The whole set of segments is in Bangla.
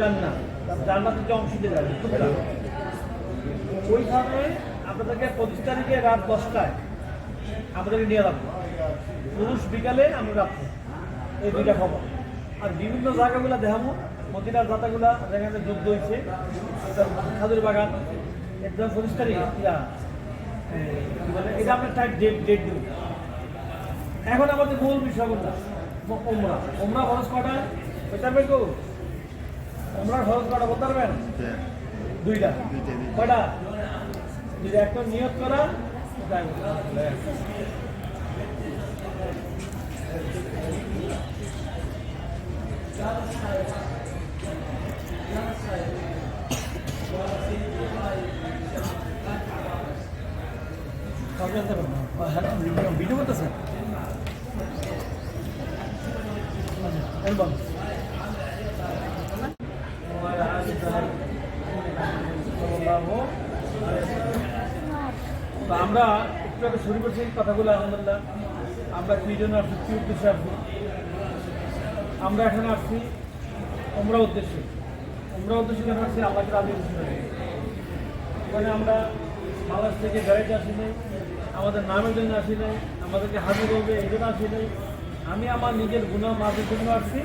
জান্নাত জান্নাতের যে অংশ দিয়ে যাবে টুকরা ওইখানে আপনাদেরকে পঁচিশ রাত দশটায় আমাদেরকে নিয়ে রাখব পুরুষ বিকালে আমি রাখব এই দুইটা খবর। আর বিভিন্ন জায়গাগুলো দেখাবো। মদিনার জাতাগুলা যেখানে যুদ্ধ হয়েছে খাদুর বাগান। একদম পঁচিশ তারিখ এটা আপনার টাইপ ডেট ডেট দিব। এখন আমাদের মূল বিষয় কোনটা ওমরা ওমরা খরচ কটা ওইটা বেকো ওমরা খরচ কটা বলতে পারবেন? দুইটা। কয়টা? দুইটা একটা নিয়ত করা। হ্যাঁ, ভিডিও করতেছেন? অ্যালবাম তো আমরা একটু আগে শুরু করছি কথাগুলো, আলহামদুলিল্লাহ। আমরা কি জন্য আসছি, কি উদ্দেশ্যে আসছি? আমরা এখানে আসছি ওমরা উদ্দেশ্যে। ওমরা উদ্দেশ্যে কেন আসছি? আল্লাহকে রাজি ওখানে আমরা বাংলাদেশ থেকে বেড়াইতে আসি নাই, আমাদের নামের জন্য আসি নাই, আমাদেরকে হাজির করবে, এই জন্য আসি নাই। আমি আমার নিজের গুণা মাফের জন্য আসছি,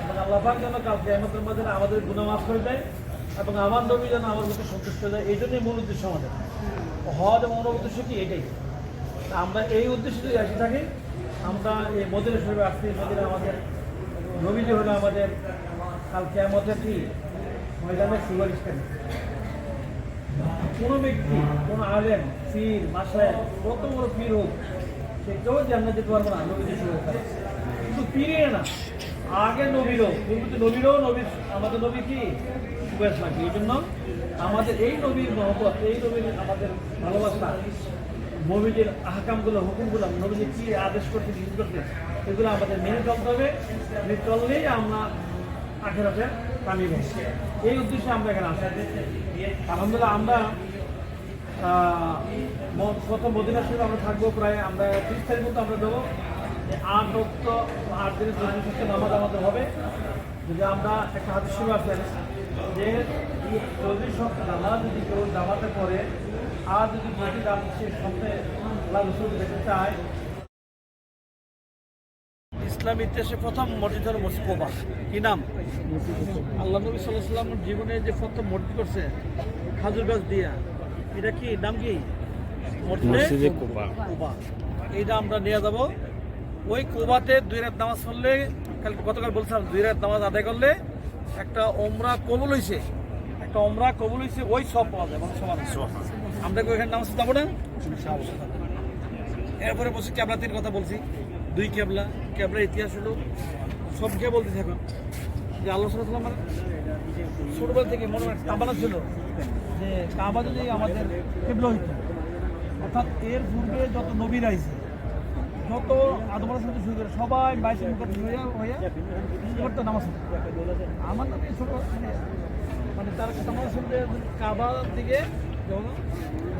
এবং আল্লাহ পাক যেন কালকে আমাদের আমাদের গুণা মাফ করে দেয়, এবং আমার নবী যেন আমার প্রতি সন্তুষ্ট হয়ে যায়, এই জন্যই মূল উদ্দেশ্য আমাদের। হজ এবং ওমরার উদ্দেশ্য কি এটাই? আমরা এই উদ্দেশ্যে যদি আসি থাকি। আমরা এই মদিনা শরীফে আসছি, মদিনা আমাদের নবীজি হলো আমাদের কাল কেমতের কি? ময়দানের সুপারিশকারী কোনো? ব্যক্তি, কোনো আলেম, পীর মাসায় কত বড় পীর হোক, সে কেউ জান্নাত যেতে পারব না, নবীজি কিন্তু পীরে না, আগে নবীরও কিন্তু নবীরও নবীর আমাদের নবী কি? সুবেশ লাগে এই জন্য আমাদের এই নবীর মহব্বত এই নবীর আমাদের ভালোবাসা নবীজির আহকামগুলো হুকুমগুলো নবীজি কি আদেশ করতে কি করতে এগুলো আমাদের মেনে চলতে হবে। মেনে চললেই আমরা আখেরাতে কামিয়ে এই উদ্দেশ্যে আমরা এখানে আসা। আলহামদুলিল্লাহ আমরা আহ, ম- প্রথম মদিনার সাথে আমরা থাকব প্রায় আমরা ত্রিশ তারিখ মতো আমরা দেবো আট রক্ত আট দিনের নামাজ আমাদের হবে। যদি আমরা একটা হাতের সীমা আছেন যে চল্লিশ নামাজ যদি কেউ জামাতে পড়ে আর যদি প্রতি দাম সে সপ্তাহে আল্লাহ রসুল দেখতে চায়। ইসলাম ইতিহাসে প্রথম মসজিদ হলো মসজিদ কোবা কি নাম? আল্লাহ নবী সাল্লাহ জীবনে যে প্রথম মসজিদ করছে খাজুর গাছ দিয়া এটা কি নাম কি? মসজিদে? কোবা। কোবা। এইটা আমরা নিয়ে যাব। ওই কোবাতে দুই রাত নামাজ পড়লে কালকে গতকাল বলছিলাম দুই রাত নামাজ আদায় করলে একটা ওমরা কবুল হয়েছে একটা ওমরা কবুল হয়েছে ওই সব পাওয়া যায় মানে সমান। আমরা কি ওইখানে নামাজ যাব না? এরপরে বলছি ক্যাবলা তিন কথা বলছি। দুই ক্যাবলা ক্যাবলার ইতিহাস হলো সব কে বলতেছি এখন যে আল্লাহ সাল্লাম মানে ছোটবেলা থেকে মনে হয় কাবানা ছিল যে কাবা যদি আমাদের কেবলা হইত অর্থাৎ এর পূর্বে যত নবীর আইছে যত আদম আলাহ সাল্লাম শুরু করে সবাই বাইশে মুখত হইয়া হইয়া কি নামাজ আমার নবী ছোট মানে মানে তার নামাজ শুনতে কাবা দিকে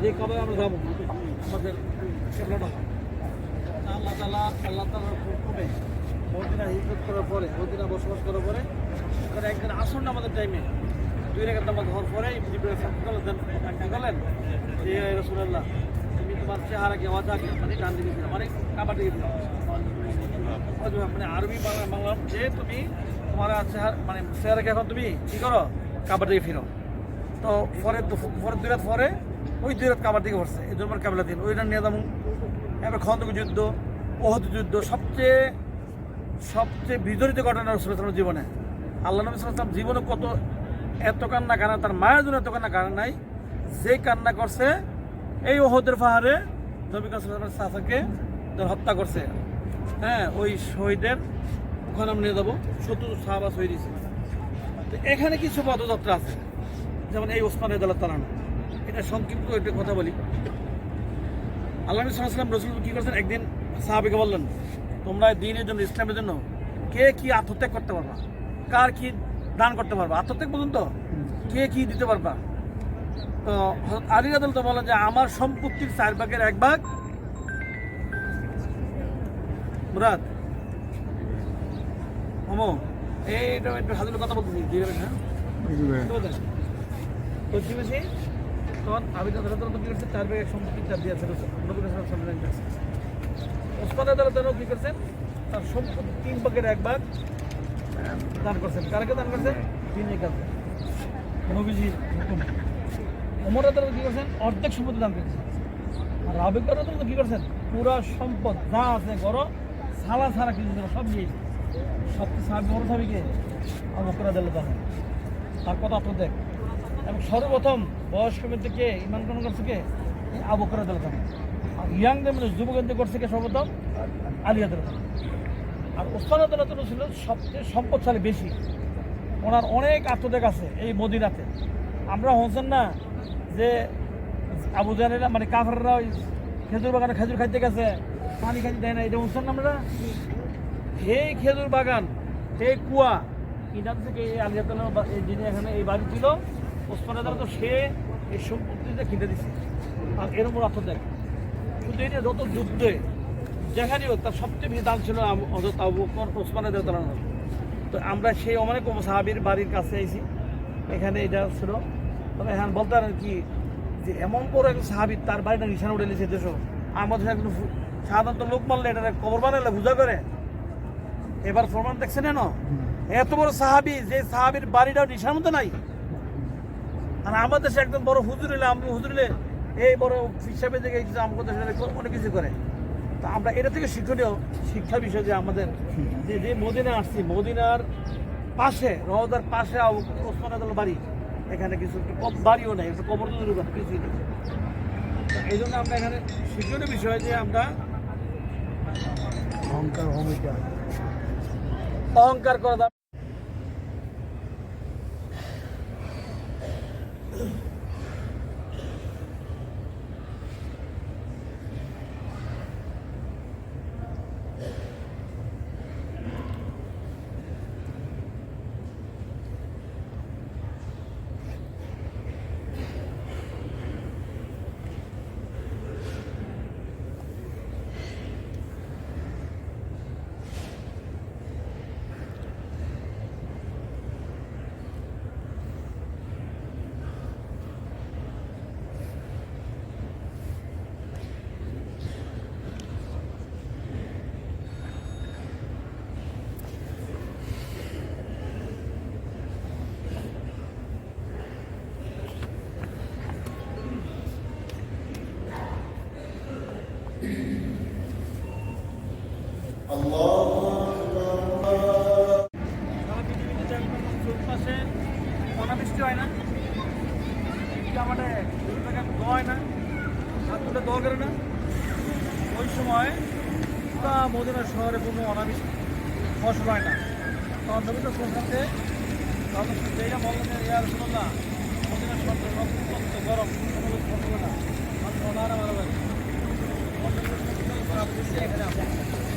যে কাবায় আমরা যাব আমাদের আল্লাহ তালা আল্লাহ তালার হুকুমে মদিনা হিজরত করার পরে মদিনা বসবাস করার পরে ওখানে একদিন আসুন আমাদের টাইমে দুই রেখার নামাজ হওয়ার পরে ডাক্তার গেলেন যে রসুল্লাহ চেহারা মানে মানে আরবি যে তুমি, তোমার মানে তুমি করো? ফিরো। তো ওই এই যুদ্ধ যুদ্ধ, সবচেয়ে সবচেয়ে বিজড়িত ঘটনা জীবনে। আল্লাহ নবী সাল্লাম জীবনে কত এত কান্না কান্না তার মায়ের জন্য এত কান্না কান্না নাই। যে কান্না করছে এই ওহদের পাহাড়ে নবী কালামের চাচাকে হত্যা করছে। হ্যাঁ ওই শহীদের ওখানে আমরা নিয়ে যাব। সত্তর সাহাবা শহীদ দিয়েছে তো এখানে কিছু পদযাত্রা আছে। যেমন এই ওসমান আদালত তালানো। এটা সংক্ষিপ্ত একটা কথা বলি। আল্লাহ সাল্লাম রসুল কি করছেন? একদিন সাহাবিকে বললেন, তোমরা দিনের জন্য, ইসলামের জন্য কে কি আত্মত্যাগ করতে পারবা? কার কি দান করতে পারবা? আত্মত্যাগ বলুন তো। কে কি দিতে পারবা? তো আলী রাদল তো বলেন যে আমার সম্পত্তির চার ভাগের এক ভাগ মুরাদ। হমো এইটা একটু হাজির কথা বলতেছি দিয়ে দেবেন হ্যাঁ? তখন আদালত কি করছে? চার ভাগ সম্পত্তি চার দিয়েছে নবী হাসান সামনে কাছে ওসমান আদালত কি করছেন তার সম্পত্তি তিন ভাগের এক ভাগ দান করছেন। কারকে দান করছেন? তিনি কাছে নবীজির হুকুম। ওমর আদালত কি করছেন? অর্ধেক সম্পত্তি দান করেছেন আর রাবিক আদালত কি করছেন? পুরো সম্পদ, যা আছে করো সালা সারা কিছু সব নিয়েছে সবচেয়ে সাহাবি বড় সাহাবিকে আবকর আদালত দান তার কথা তো দেখ। এবং সর্বপ্রথম বয়স্ক থেকে ইমান গ্রহণ করছে কে? আবু রাদিয়াল্লাহু আনহু। আর ইয়াংদের মানে যুবকদের করছে কে সর্বপ্রথম? আলী আদালত আর ওসমান আদালত ছিল সবচেয়ে সম্পদশালী বেশি। ওনার অনেক আত্মত্যাগ আছে এই মদিনাতে। আমরা হচ্ছেন না যে আবু জানেরা মানে কাফাররা ওই খেজুর বাগানে খেজুর খাইতে গেছে, পানি খাইতে দেয় না এটা হচ্ছেন না আমরা এই খেজুর বাগান এই কুয়া। ইনার থেকে এই আলিয়াতলা যিনি এখানে এই বাড়ি ছিল, ওসমান তো সে এই সম্পত্তিতে কিনে দিছে। আর এর উপর অর্থ দেখ শুধু এটা যত যুদ্ধে যেখানে হোক তার সবচেয়ে বেশি দাম ছিল আবু- হযরত আবু বকর, ওসমান আদালত তো আমরা সেই অনেক সাহাবির বাড়ির কাছে আইছি। এখানে এটা ছিল। তবে হ্যাঁ বলতে পারেন কি, যে এমন বড় একটা সাহাবি তার বাড়িটা নিশানা উঠে নিয়েছে দেশ আমাদের একজন সাধারণত লোক মারলে এটা কবর বানালে পূজা করে। এবার প্রমাণ দেখছেন কেন এত বড় সাহাবি, যে সাহাবির বাড়িটাও নিশার মতো নাই। আর আমাদের দেশে একদম বড় হুজুর এলে, আমি হুজুর এলে, এই বড় হিসাবে থেকে আমাদের দেশে অনেক কিছু করে। তা আমরা এটা থেকে শিক্ষণীয় শিক্ষা বিষয় যে আমাদের যে যে মদিনা আসছি, মদিনার পাশে রহদার পাশে ওসমান বাড়ি। এখানে কিছু একটু কম বাড়িও নেই একটু কবর তো দূরে কিছুই নেই। এই জন্য আমরা এখানে শিক্ষণীয় বিষয় যে আমরা অহংকার ভূমিকা অহংকার করা অনাবৃষ্টি হয় না আমাদের হয় না হাত তুলে করে না ওই সময় পুরা মদিনা শহরে কোনো অনাবৃষ্টি ফসল হয় না তখন নবীন সংক্রান্তে তখন যেটা বললেন ইয়ার শুনুন না মদিনা শহর অত্যন্ত গরম কোনো ফসল না অনাহারে মারা এখানে এখানে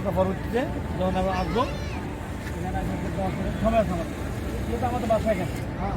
আমরা পরবর্তীতে যখন আমরা আসব এখানে সময় আমাদের যেহেতু আমাদের বাসা গেছে। হ্যাঁ